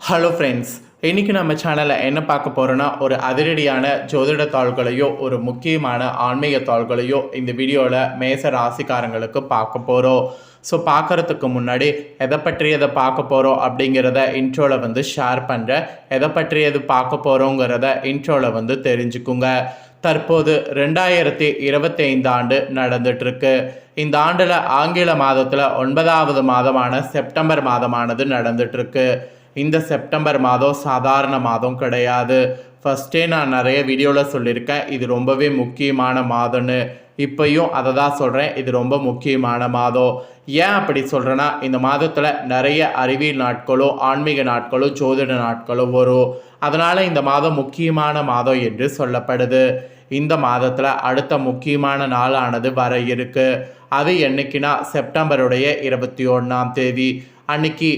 Hello friends இன்றைக்கி நம்ம சேனலில் என்ன பார்க்க போகிறோன்னா ஒரு அதிரடியான ஜோதிட தாள்களையோ ஒரு முக்கியமான ஆன்மீக தாள்களையோ இந்த வீடியோவில் மேச ராசிக்காரங்களுக்கு பார்க்க போகிறோம் ஸோ பார்க்குறதுக்கு முன்னாடி எதை பற்றியதை பார்க்க போகிறோம் அப்படிங்கிறத இன்ட்ரோவில் வந்து ஷேர் பண்ணுறேன் எதை பற்றியது பார்க்க போகிறோங்கிறத இன்ட்ரோவில் வந்து தெரிஞ்சுக்குங்க. தற்போது ரெண்டாயிரத்தி இருபத்தி ஐந்து ஆண்டு நடந்துட்டுருக்கு. இந்த ஆண்டில் ஆங்கில மாதத்தில் ஒன்பதாவது மாதமான செப்டம்பர் மாதமானது நடந்துட்டுருக்கு. இந்த செப்டம்பர் மாதம் சாதாரண மாதம் கிடையாது. ஃபஸ்ட்டே நான் நிறைய வீடியோவில் சொல்லியிருக்கேன். இது ரொம்பவே முக்கியமான மாதம்னு. இப்பையும் அதை தான் சொல்கிறேன் இது ரொம்ப முக்கியமான மாதம். ஏன் அப்படி சொல்கிறேன்னா இந்த மாதத்தில் நிறைய அறிவியல் நாட்களோ ஆன்மீக நாட்களோ ஜோதிட நாட்களோ வரும். அதனால் இந்த மாதம் முக்கியமான மாதம் என்று சொல்லப்படுது. இந்த மாதத்தில் அடுத்த முக்கியமான நாளானது வர இருக்குது அது என்னைக்குன்னா செப்டம்பருடைய இருபத்தி ஒன்றாம் தேதி. அன்னைக்கு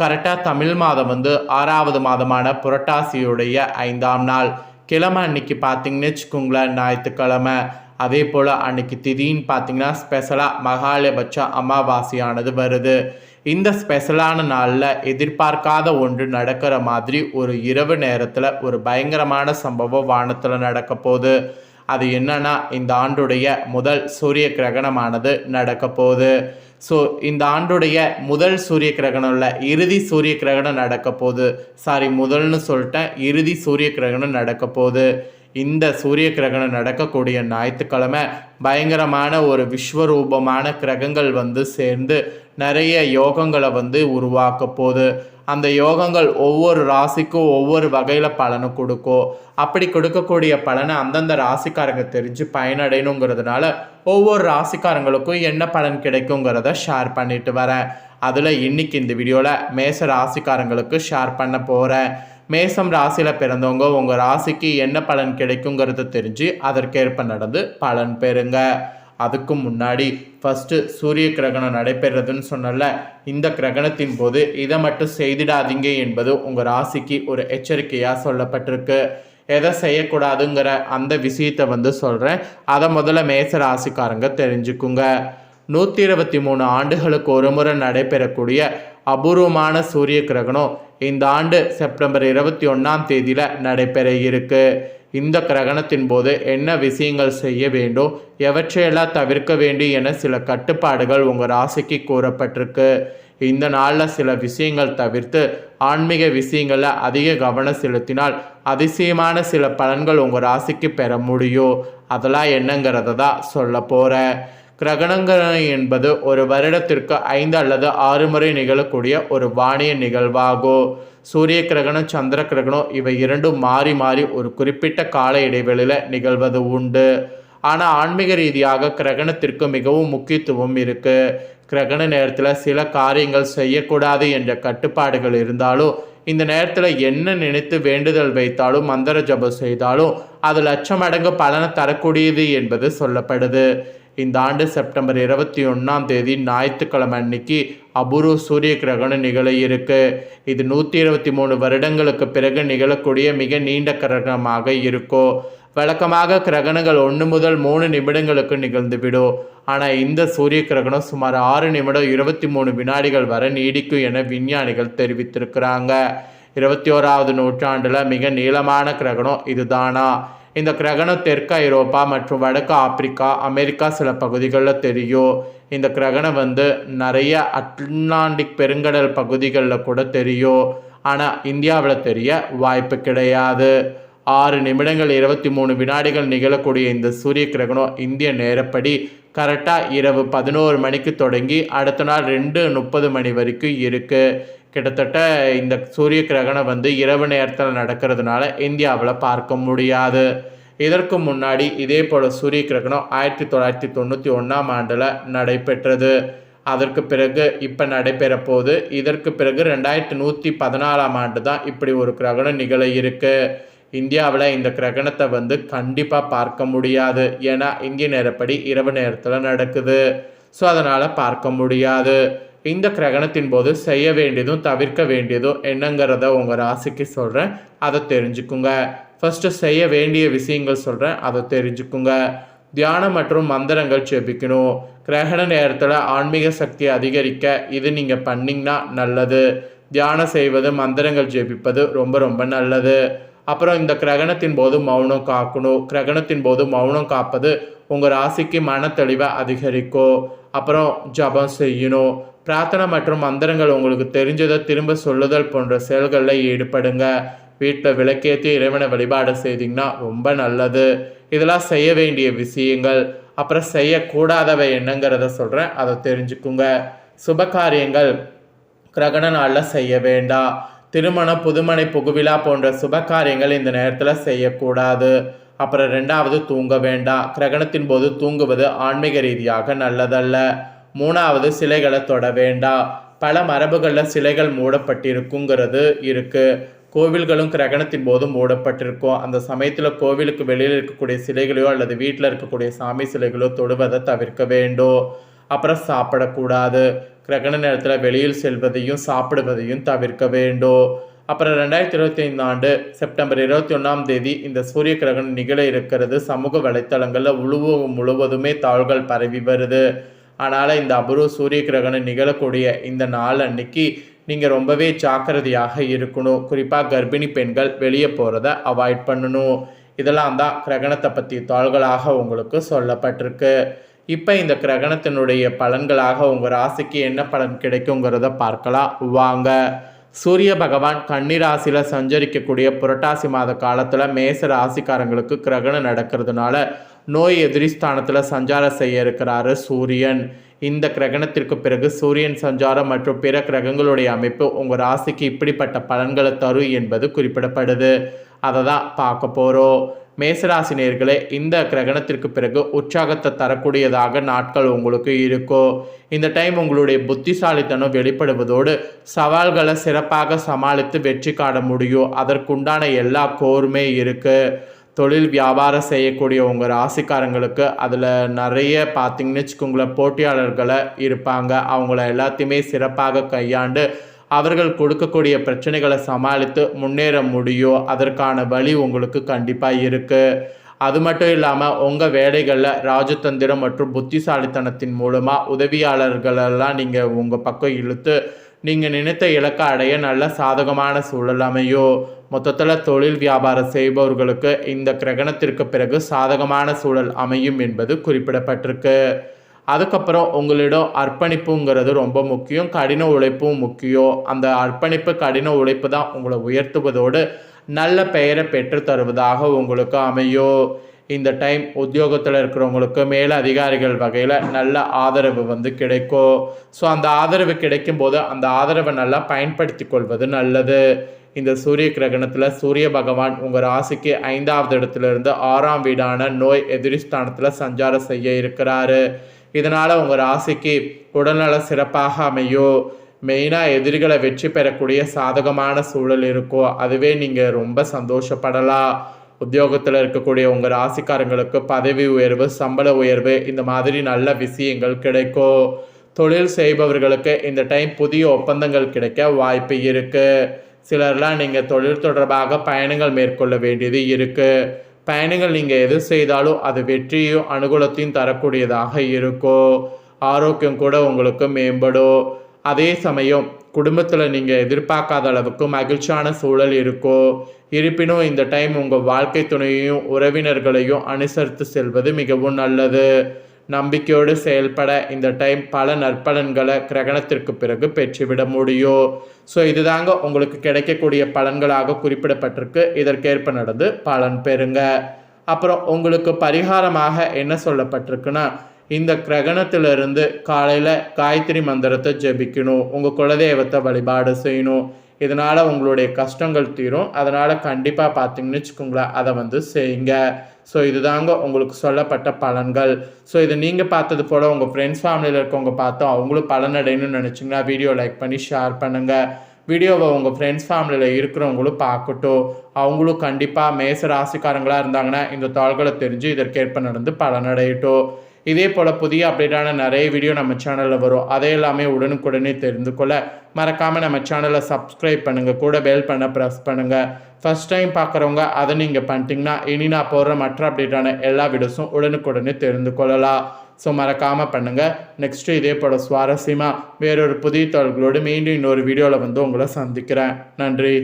கரெக்டாக தமிழ் மாதம் வந்து ஆறாவது மாதமான புரட்டாசியுடைய ஐந்தாம் நாள். கிழமை அன்னைக்கு பார்த்தீங்கன்னு வச்சுக்கோங்களேன் ஞாயிற்றுக்கிழமை. அதே போல் அன்னைக்கு திதின்னு பார்த்தீங்கன்னா ஸ்பெஷலாக மகாலபட்ச அமாவாசையானது வருது. இந்த ஸ்பெஷலான நாளில் எதிர்பார்க்காத ஒன்று நடக்கிற மாதிரி ஒரு இரவு நேரத்தில் ஒரு பயங்கரமான சம்பவம் வானத்தில் நடக்க போகுது. அது என்னன்னா இந்த ஆண்டுடைய முதல் சூரிய கிரகணமானது நடக்க போகுது. ஸோ இந்த ஆண்டுடைய முதல் சூரிய கிரகணம் இல்லை இறுதி சூரிய கிரகணம் நடக்க போகுது. சாரி முதல்னு சொல்லிட்டேன். இறுதி சூரிய கிரகணம் நடக்க போகுது. இந்த சூரிய கிரகணம் நடக்கக்கூடிய ஞாயிற்றுக்கிழமை பயங்கரமான ஒரு விஸ்வரூபமான கிரகங்கள் வந்து சேர்ந்து நிறைய யோகங்களை வந்து உருவாக்க போகுது. அந்த யோகங்கள் ஒவ்வொரு ராசிக்கும் ஒவ்வொரு வகையில் பலனை கொடுக்கும் அப்படி கொடுக்கக்கூடிய பலனை அந்தந்த ராசிக்காரங்க தெரிஞ்சு பயனடையணுங்கிறதுனால ஒவ்வொரு ராசிக்காரங்களுக்கும் என்ன பலன் கிடைக்குங்கிறத ஷேர் பண்ணிட்டு வரேன். அதில் இன்னைக்கு இந்த வீடியோவில் மேச ராசிக்காரங்களுக்கு ஷேர் பண்ண போகிறேன் மேசம் ராசியில் பிறந்தவங்க உங்கள் ராசிக்கு என்ன பலன் கிடைக்குங்கிறத தெரிஞ்சு அதற்கேற்ப நடந்து பலன் பெறுங்க. அதுக்கும் முன்னாடி ஃபஸ்ட்டு சூரிய கிரகணம் நடைபெறதுன்னு சொன்னல இந்த கிரகணத்தின் போது இதை மட்டும் செய்திடாதீங்க என்பது உங்கள் ராசிக்கு ஒரு எச்சரிக்கையாக சொல்லப்பட்டிருக்கு. எதை செய்யக்கூடாதுங்கிற அந்த விஷயத்தை வந்து சொல்கிறேன் அதை முதல்ல மேச ராசிக்காரங்க தெரிஞ்சுக்குங்க. நூற்றி இருபத்தி மூணு ஆண்டுகளுக்கு ஒரு முறை நடைபெறக்கூடிய அபூர்வமான சூரிய கிரகணம் இந்த ஆண்டு செப்டம்பர் இருபத்தி ஒன்றாம் தேதியில் நடைபெற இருக்குது இந்த கிரகணத்தின் போது என்ன விஷயங்கள் செய்ய வேண்டும் எவற்றையெல்லாம் தவிர்க்க வேண்டும் என சில கட்டுப்பாடுகள் உங்கள் ராசிக்கு கூறப்பட்டிருக்கு. இந்த நாளில் சில விஷயங்கள் தவிர்த்து ஆன்மீக விஷயங்களில் அதிக கவனம் செலுத்தினால் அதிசயமான சில பலன்கள் உங்கள் ராசிக்கு பெற முடியும். அதெல்லாம் என்னங்கிறத தான் சொல்ல போகிறேன் கிரகணங்கள் என்பது ஒரு வருடத்திற்கு ஐந்து அல்லது ஆறு முறை நிகழக்கூடிய ஒரு வானிய நிகழ்வாகும். சூரிய கிரகணம் சந்திர கிரகணம் இவை இரண்டும் மாறி மாறி ஒரு குறிப்பிட்ட கால இடைவெளியில் நிகழ்வது உண்டு. ஆனால் ஆன்மீக ரீதியாக கிரகணத்திற்கு மிகவும் முக்கியத்துவம் இருக்குது கிரகண நேரத்தில் சில காரியங்கள் செய்யக்கூடாது என்ற கட்டுப்பாடுகள் இருந்தாலும் இந்த நேரத்தில் என்ன நினைத்து வேண்டுதல் வைத்தாலும் மந்திர ஜபம் செய்தாலும் அது லட்சம் மடங்கு பலனை தரக்கூடியது என்பது சொல்லப்படுது. இந்த ஆண்டு செப்டம்பர் இருபத்தி ஒன்றாம் தேதி ஞாயிற்றுக்கிழமை அன்னைக்கு அபூர்வ சூரிய கிரகணம் நிகழ இருக்கு. இது நூற்றி இருபத்தி மூணு வருடங்களுக்கு பிறகு நிகழக்கூடிய மிக நீண்ட கிரகணமாக இருக்கும் வழக்கமாக கிரகணங்கள் ஒன்று முதல் மூணு நிமிடங்களுக்கு நிகழ்ந்துவிடும். ஆனால் இந்த சூரிய கிரகணம் சுமார் ஆறு நிமிடம் இருபத்தி மூணு வினாடிகள் வரை நீடிக்கும் என விஞ்ஞானிகள் தெரிவித்திருக்கிறாங்க. இருபத்தி ஓராவது நூற்றாண்டில் மிக நீளமான கிரகணம் இதுதானா? இந்த கிரகணம் தெற்கு ஐரோப்பா மற்றும் வடக்கு ஆப்பிரிக்கா அமெரிக்கா சில பகுதிகளில் தெரியும். இந்த கிரகணம் வந்து நிறைய அட்லாண்டிக் பெருங்கடல் பகுதிகளில் கூட தெரியும். ஆனால் இந்தியாவில் தெரிய வாய்ப்பு கிடையாது. ஆறு நிமிடங்கள் இருபத்தி மூணு வினாடிகள் நிகழக்கூடிய இந்த சூரிய கிரகணம் இந்திய நேரப்படி கரெக்டாக இரவு பதினோரு மணிக்கு தொடங்கி அடுத்த நாள் ரெண்டு முப்பது மணி வரைக்கும் இருக்குது கிட்டத்தட்ட இந்த சூரிய கிரகணம் வந்து இரவு நேரத்தில் நடக்கிறதுனால இந்தியாவில் பார்க்க முடியாது. இதற்கு முன்னாடி இதே போல் சூரிய கிரகணம் ஆயிரத்தி தொள்ளாயிரத்தி தொண்ணூற்றி ஒன்றாம் ஆண்டில் நடைபெற்றது. அதற்கு பிறகு இப்போ நடைபெற போது இதற்கு பிறகு ரெண்டாயிரத்தி நூற்றி பதினாலாம் ஆண்டு தான் இப்படி ஒரு கிரகணம் நிகழ இருக்கு. இந்தியாவில் இந்த கிரகணத்தை வந்து கண்டிப்பாக பார்க்க முடியாது. ஏன்னா இந்திய நேரப்படி இரவு நேரத்தில் நடக்குது. ஸோ அதனால் பார்க்க முடியாது. இந்த கிரகணத்தின் போது செய்ய வேண்டியதும் தவிர்க்க வேண்டியதும் என்னங்கிறத உங்கள் ராசிக்கு சொல்கிறேன் அதை தெரிஞ்சுக்குங்க. ஃபஸ்ட்டு செய்ய வேண்டிய விஷயங்கள் சொல்கிறேன் அதை தெரிஞ்சுக்குங்க. தியானம் மற்றும் மந்திரங்கள் செபிக்கணும் கிரகண நேரத்தில் ஆன்மீக சக்தியை அதிகரிக்க இது நீங்கள் பண்ணிங்கன்னா நல்லது. தியானம் செய்வது மந்திரங்கள் ஜெபிப்பது ரொம்ப ரொம்ப நல்லது. அப்புறம் இந்த கிரகணத்தின் போது மௌனம் காக்கணும். கிரகணத்தின் போது மௌனம் காப்பது உங்கள் ராசிக்கு மனத்தெளிவை அதிகரிக்கும். அப்புறம் ஜபம் செய்யணும். பிரார்த்தனை மற்றும் மந்திரங்கள் உங்களுக்கு தெரிஞ்சதை திரும்ப சொல்லுதல் போன்ற செயல்களில் ஈடுபடுங்க. வீட்டில் விளக்கேற்றி இறைவனை வழிபாடு செய்தீங்கன்னா ரொம்ப நல்லது. இதெல்லாம் செய்ய வேண்டிய விஷயங்கள் அப்புறம் செய்யக்கூடாதவை என்னங்கிறத சொல்கிறேன் அதை தெரிஞ்சுக்குங்க. சுபகாரியங்கள் கிரகண நாளில் செய்ய வேண்டாம். திருமணம் புதுமனை புகுவிழா போன்ற சுபகாரியங்கள் இந்த நேரத்தில் செய்யக்கூடாது. அப்புறம் ரெண்டாவது தூங்க வேண்டாம். கிரகணத்தின் போது தூங்குவது ஆன்மீக ரீதியாக நல்லதல்ல. மூணாவது சிலைகளை தொட வேண்டாம் பல மரபுகளில் சிலைகள் மூடப்பட்டிருக்குங்கிறது இருக்குது கோவில்களும் கிரகணத்தின் போது மூடப்பட்டிருக்கும். அந்த சமயத்தில் கோவிலுக்கு வெளியில் இருக்கக்கூடிய சிலைகளையோ அல்லது வீட்டில் இருக்கக்கூடிய சாமி சிலைகளோ தொடுவதை தவிர்க்க வேண்டும். அப்புறம் சாப்பிடக்கூடாது. கிரகண நேரத்தில் வெளியில் செல்வதையும் சாப்பிடுவதையும் தவிர்க்க வேண்டும். அப்புறம் ரெண்டாயிரத்தி இருபத்தி ஐந்து ஆண்டு செப்டம்பர் இருபத்தி ஒன்றாம் தேதி இந்த சூரிய கிரகணம் நிகழ இருக்கிறது. சமூக வலைத்தளங்களில் உழுவம் முழுவதுமே தாள்கள் பரவி வருது. அதனால் இந்த அபூர்வ சூரிய கிரகணம் நிகழக்கூடிய இந்த நாள் அன்னைக்கு நீங்கள் ரொம்பவே ஜாக்கிரதையாக இருக்கணும். குறிப்பாக கர்ப்பிணி பெண்கள் வெளியே போகிறத அவாய்ட் பண்ணணும். இதெல்லாம் தான் கிரகணத்தை பற்றி தாள்களாக உங்களுக்கு சொல்லப்பட்டிருக்கு. இப்போ இந்த கிரகணத்தினுடைய பலன்களாக உங்கள் ராசிக்கு என்ன பலன் கிடைக்குங்கிறத பார்க்கலாம். வாங்க. சூரிய பகவான் கன்னிராசியில் சஞ்சரிக்கக்கூடிய புரட்டாசி மாத காலத்தில் மேச ராசிக்காரங்களுக்கு கிரகணம் நடக்கிறதுனால நோய் எதிரிஸ்தானத்தில் சஞ்சாரம் செய்ய இருக்கிறாரு சூரியன். இந்த கிரகணத்திற்கு பிறகு சூரியன் சஞ்சாரம் மற்றும் பிற கிரகங்களுடைய அமைப்பு உங்கள் ராசிக்கு இப்படிப்பட்ட பலன்களை தரும் என்பது குறிப்பிடப்படுது. அதை தான் பார்க்க போகிறோம் மேசராசி நேர்களே இந்த கிரகணத்திற்கு பிறகு உற்சாகத்தை தரக்கூடியதாக நாட்கள் உங்களுக்கு இருக்கும். இந்த டைம் உங்களுடைய புத்திசாலித்தனம் வெளிப்படுவதோடு சவால்களை சிறப்பாக சமாளித்து வெற்றி காண முடியும். அதற்குண்டான எல்லா கோருமே இருக்குது தொழில் வியாபாரம் செய்யக்கூடிய உங்கள் ராசிக்காரங்களுக்கு அதில் நிறைய பார்த்தீங்கன்னு வச்சுக்கோங்களேன் போட்டியாளர்களை இருப்பாங்க. அவங்கள எல்லாத்தையுமே சிறப்பாக கையாண்டு அவர்கள் கொடுக்கக்கூடிய பிரச்சனைகளை சமாளித்து முன்னேற முடியும். அதற்கான வழி உங்களுக்கு கண்டிப்பாக இருக்குது அது மட்டும் இல்லாமல் உங்கள் வேலைகளில் ராஜதந்திரம் மற்றும் புத்திசாலித்தனத்தின் மூலமாக உதவியாளர்களெல்லாம் நீங்கள் உங்கள் பக்கம் இழுத்து நீங்கள் நினைத்த இலக்கை அடைய நல்ல சாதகமான சூழல் அமையும். மொத்தத்தில் தொழில் வியாபாரம் செய்பவர்களுக்கு இந்த கிரகணத்திற்கு பிறகு சாதகமான சூழல் அமையும் என்பது குறிப்பிடப்பட்டிருக்கு. அதுக்கப்புறம் உங்களிடம் அர்ப்பணிப்புங்கிறது ரொம்ப முக்கியம் கடின உழைப்பும் முக்கியம். அந்த அர்ப்பணிப்பு கடின உழைப்பு தான் உங்களை உயர்த்துவதோடு நல்ல பெயரை பெற்று தருவதாக உங்களுக்கு அமையும். இந்த டைம் உத்தியோகத்தில் இருக்கிறவங்களுக்கு மேல அதிகாரிகள் வகையில் நல்ல ஆதரவு வந்து கிடைக்கும். ஸோ அந்த ஆதரவு கிடைக்கும் போது அந்த ஆதரவை நல்லா பயன்படுத்தி கொள்வது நல்லது. இந்த சூரிய கிரகணத்தில் சூரிய பகவான் உங்கள் ராசிக்கு ஐந்தாவது இடத்துல இருந்து ஆறாம் வீடான நோய் எதிரிஸ்தானத்தில் சஞ்சாரம் செய்ய இருக்கிறாரு. இதனால் உங்கள் ராசிக்கு உடல்நலம் சிறப்பாக அமையும் மெயினாக எதிரிகளை வெற்றி பெறக்கூடிய சாதகமான சூழல் இருக்கோ அதுவே நீங்கள் ரொம்ப சந்தோஷப்படலாம். உத்தியோகத்தில் இருக்கக்கூடிய உங்கள் ராசிக்காரங்களுக்கு பதவி உயர்வு சம்பள உயர்வு இந்த மாதிரி நல்ல விஷயங்கள் கிடைக்கும். தொழில் செய்பவர்களுக்கு இந்த டைம் புதிய ஒப்பந்தங்கள் கிடைக்க வாய்ப்பு இருக்குது சிலர்லாம் நீங்கள் தொழில் தொடர்பாக பயணங்கள் மேற்கொள்ள வேண்டியது இருக்குது பயணங்கள் நீங்கள் எது செய்தாலும் அது வெற்றியும் அனுகூலத்தையும் தரக்கூடியதாக இருக்கும் ஆரோக்கியம் கூட உங்களுக்கு மேம்படும் அதே சமயம் குடும்பத்தில் நீங்கள் எதிர்பார்க்காத அளவுக்கு மகிழ்ச்சியான சூழல் இருக்கும் இருப்பினும் இந்த டைம் உங்கள் வாழ்க்கை துணையையும் உறவினர்களையும் அனுசரித்து செல்வது மிகவும் நல்லது. நம்பிக்கையோடு செயல்பட இந்த டைம் பல நற்பலன்களை கிரகணத்திற்கு பிறகு பெற்றுவிட முடியும். ஸோ இதுதாங்க உங்களுக்கு கிடைக்கக்கூடிய பலன்களாக குறிப்பிடப்பட்டிருக்கு. இதற்கேற்ப நடந்து பலன் பெறுங்க. அப்புறம் உங்களுக்கு பரிகாரமாக என்ன சொல்லப்பட்டிருக்குன்னா இந்த கிரகணத்திலிருந்து காலையில் காயத்ரி மந்திரத்தை ஜெபிக்கணும். உங்கள் குலதெய்வத்தை வழிபாடு செய்யணும். இதனால் உங்களுடைய கஷ்டங்கள் தீரும். அதனால் கண்டிப்பாக பார்த்தீங்கன்னு வச்சுக்கோங்களேன் அதை வந்து செய்யுங்க. ஸோ இதுதாங்க உங்களுக்கு சொல்லப்பட்ட பலன்கள். ஸோ இதை நீங்கள் பார்த்தது போல் உங்கள் ஃப்ரெண்ட்ஸ் ஃபேமிலியில் இருக்கவங்க பார்த்தோம் அவங்களும் பலனடையணும்னு நினச்சிங்கன்னா வீடியோ லைக் பண்ணி ஷேர் பண்ணுங்கள் வீடியோவை உங்கள் ஃப்ரெண்ட்ஸ் ஃபேமிலியில் இருக்கிறவங்களும் பார்க்கட்டும். அவங்களும் கண்டிப்பாக மேச ராசிக்காரங்களாக இருந்தாங்கன்னா இந்த தாள்களை தெரிஞ்சு இதற்கேற்ப நடந்து பலனடையட்டும். இதே போல் புதிய அப்டேட்டான நிறைய வீடியோ நம்ம சேனலில் வரும். அதை எல்லாமே உடனுக்குடனே தெரிந்து கொள்ள மறக்காமல் நம்ம சேனலை சப்ஸ்கிரைப் பண்ணுங்கள் கூட பெல் பண்ண ப்ரெஸ் பண்ணுங்கள் ஃபஸ்ட் டைம் பார்க்குறவங்க அதை நீங்கள் பண்ணிட்டீங்கன்னா இனி நான் போடுற மற்ற அப்டேட்டான எல்லா வீடியோஸும் உடனுக்குடனே தெரிந்து கொள்ளலாம். ஸோ மறக்காமல் பண்ணுங்கள் நெக்ஸ்ட்டு இதே போல் சுவாரஸ்யமாக வேறொரு புதிய தொடர்களோடு மீண்டும் இன்னொரு வீடியோவில் வந்து உங்களை சந்திக்கிறேன். நன்றி.